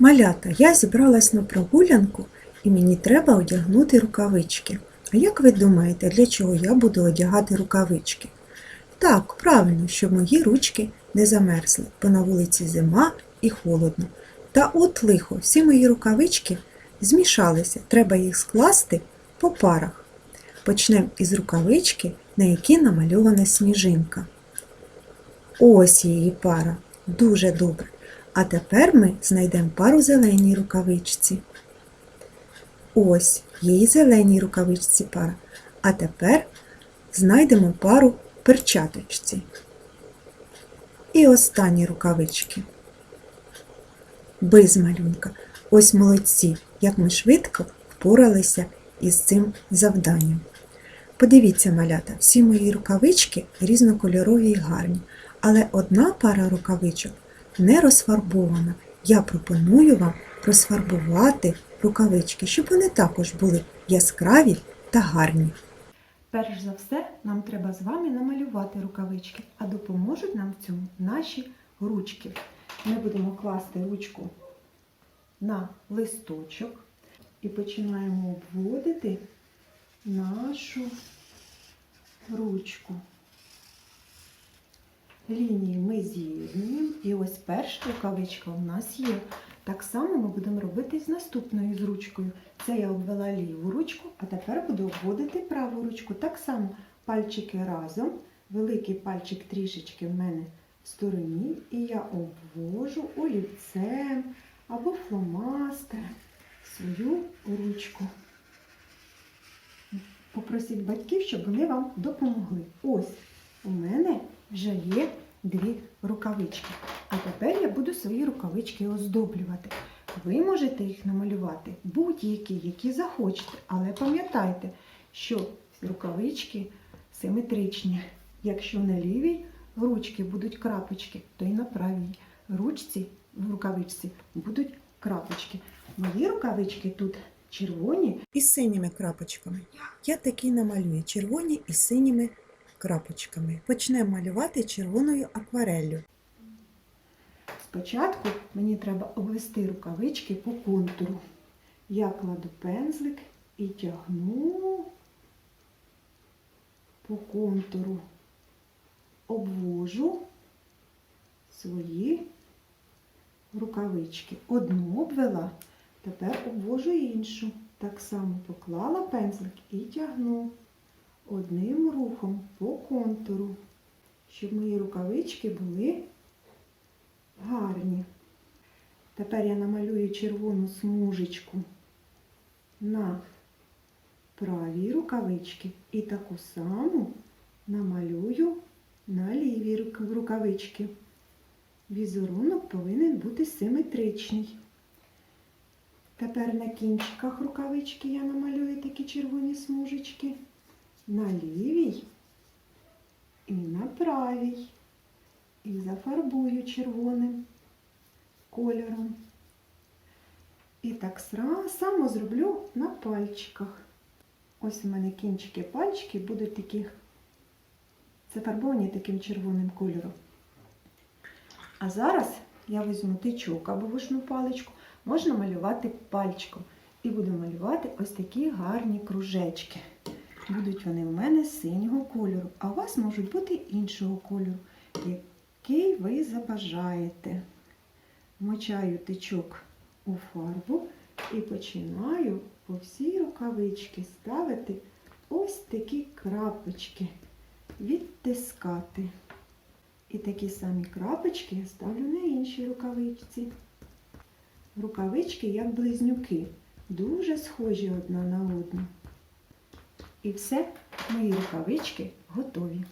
Малята, я зібралась на прогулянку і мені треба одягнути рукавички. А як ви думаєте, для чого я буду одягати рукавички? Так, правильно, щоб мої ручки не замерзли, бо на вулиці зима і холодно. Та от лихо, всі мої рукавички змішалися, треба їх скласти по парах. Почнемо із рукавички, на якій намальована сніжинка. Ось її пара. Дуже добре. А тепер ми знайдемо пару зеленій рукавичці. Ось і зеленій рукавичці пара. А тепер знайдемо пару перчаточці. І останні рукавички. Без малюнка. Ось молодці, як ми швидко впоралися із цим завданням. Подивіться, малята, всі мої рукавички різнокольорові і гарні, але одна пара рукавичок не розфарбована. Я пропоную вам розфарбувати рукавички, щоб вони також були яскраві та гарні. Перш за все, нам треба з вами намалювати рукавички, а допоможуть нам в цьому наші ручки. Ми будемо класти ручку на листочок і починаємо обводити нашу ручку. Лінії ми з'єднуємо, і ось перша рукавичка у нас є. Так само ми будемо робити з наступною з ручкою. Це я обвела ліву ручку, а тепер буду обводити праву ручку. Так само пальчики разом. Великий пальчик трішечки в мене в стороні, і я обвожу олівцем або фломастером свою ручку. Попросіть батьків, щоб вони вам допомогли. Ось у мене вже є дві рукавички. А тепер я буду свої рукавички оздоблювати. Ви можете їх намалювати будь-які, які захочете, але пам'ятайте, що рукавички симетричні. Якщо на лівій ручці будуть крапочки, то і на правій ручці в рукавичці будуть крапочки. Мої рукавички тут червоні, Із синіми крапочками. Я такі намалюю червоні із синіми крапочками. Почнемо малювати червоною аквареллю. Спочатку мені треба обвести рукавички по контуру. Я кладу пензлик і тягну по контуру, обвожу свої рукавички. Одну обвела, тепер обвожу іншу. Так само поклала пензлик і тягну одним рухом по контуру, щоб мої рукавички були гарні. Тепер я намалюю червону смужечку на правій рукавичці і таку саму намалюю на лівій рук- рукавичці. Візерунок повинен бути симетричний. Тепер на кінчиках рукавички я намалюю такі червоні смужечки на лівій і на правій і зафарбую червоним кольором. І так само зроблю на пальчиках. Ось у мене кінчики пальчики будуть такі зафарбовані таким червоним кольором. А зараз я візьму тичок або вишну паличку, можна малювати пальчиком. І буду малювати ось такі гарні кружечки. Будуть вони в мене синього кольору, а у вас можуть бути іншого кольору який ви забажаєте. Вмочаю тичок у фарбу і починаю по всій рукавичці ставити ось такі крапочки, відтискати. І такі самі крапочки я ставлю на іншій рукавичці. Рукавички як близнюки, дуже схожі одна на одну. І все, мої рукавички готові.